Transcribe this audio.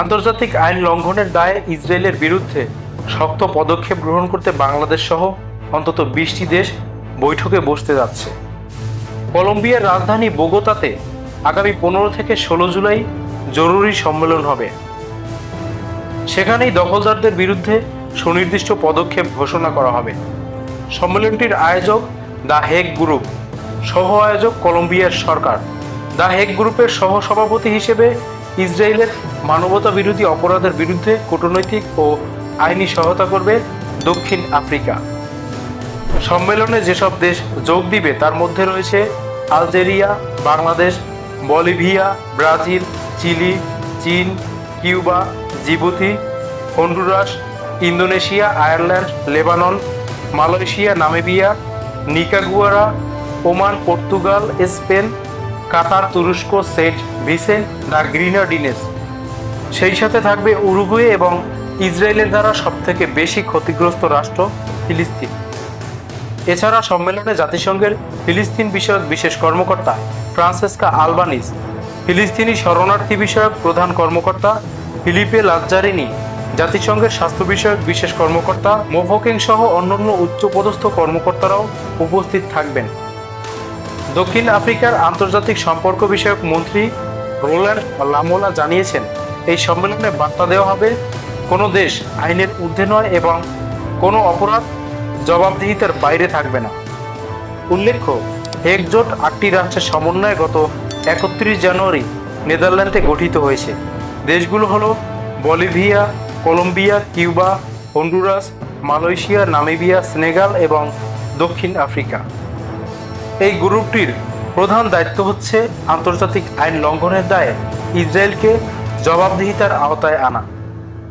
আন্তর্জাতিক আইন লঙ্ঘনের দায়ে ইসরায়েলের বিরুদ্ধে শক্ত পদক্ষেপ গ্রহণ করতে বাংলাদেশ সহ অন্তত বিশটি দেশ বৈঠকে বসতে যাচ্ছে। কলম্বিয়ার রাজধানী বোগোতাতে আগামী পনেরো থেকে ষোলো জুলাই জরুরি সম্মেলন হবে। সেখানেই দখলদারদের বিরুদ্ধে সুনির্দিষ্ট পদক্ষেপ ঘোষণা করা হবে। সম্মেলনটির আয়োজক দ্য হেগ গ্রুপ সহ আয়োজক কলম্বিয়ার সরকার। দ্য হেগ গ্রুপের সহ সভাপতি হিসেবে ইসরায়েলের মানবতা বিরোধী অপরাধের বিরুদ্ধে কূটনৈতিক ও আইনি সহায়তা করবে দক্ষিণ আফ্রিকা। সম্মেলনে যেসব দেশ যোগ দিবে, তার মধ্যে রয়েছে Algeria, Bangladesh, Bolivia, Brazil, Chile, চীন, Cuba, Djibouti, Honduras, Indonesia, Ireland, Lebanon, Malaysia, Namibia, Nicaragua, Oman, Portugal, Spain Qatar তুরস্ক সেন্ট ভিসেন্ট দ্য গ্রিনাডিনেস। সেই সাথে থাকবে উরুগুয়ে এবং ইসরায়েলের দ্বারা সবথেকে বেশি ক্ষতিগ্রস্ত রাষ্ট্র ফিলিস্তিন। এছাড়া সম্মেলনে জাতিসংঘের ফিলিস্তিন বিষয়ক বিশেষ কর্মকর্তা ফ্রান্সেসকা আলবানিস, ফিলিস্তিনি শরণার্থী বিষয়ক প্রধান কর্মকর্তা ফিলিপে লাজ্জারিনি, জাতিসংঘের স্বাস্থ্য বিষয়ক বিশেষ কর্মকর্তা মোফোকেং সহ অন্যান্য উচ্চপদস্থ কর্মকর্তারাও উপস্থিত থাকবেন। দক্ষিণ আফ্রিকার আন্তর্জাতিক সম্পর্ক বিষয়ক মন্ত্রী রোল্যান্ড লামোলা জানিয়েছেন, এই সম্মেলনে বার্তা দেওয়া হবে, কোনো দেশ আইনের ঊর্ধ্বে নয় এবং কোনো অপরাধ জবাবদিহিতার বাইরে থাকবে না। উল্লেখ্য, একজোট আটটি রাষ্ট্রের সমন্বয়ে গত একত্রিশ জানুয়ারি নেদারল্যান্ডে গঠিত হয়েছে। দেশগুলো হলো Bolivia, Colombia, Cuba, Honduras, Malaysia, Namibia, Senegal এবং দক্ষিণ আফ্রিকা। এই গ্রুপটির প্রধান দায়িত্ব হচ্ছে আন্তর্জাতিক আইন লঙ্ঘনের দায়ে ইসরায়েলকে জবাবদিহিতার আওতায় আনা।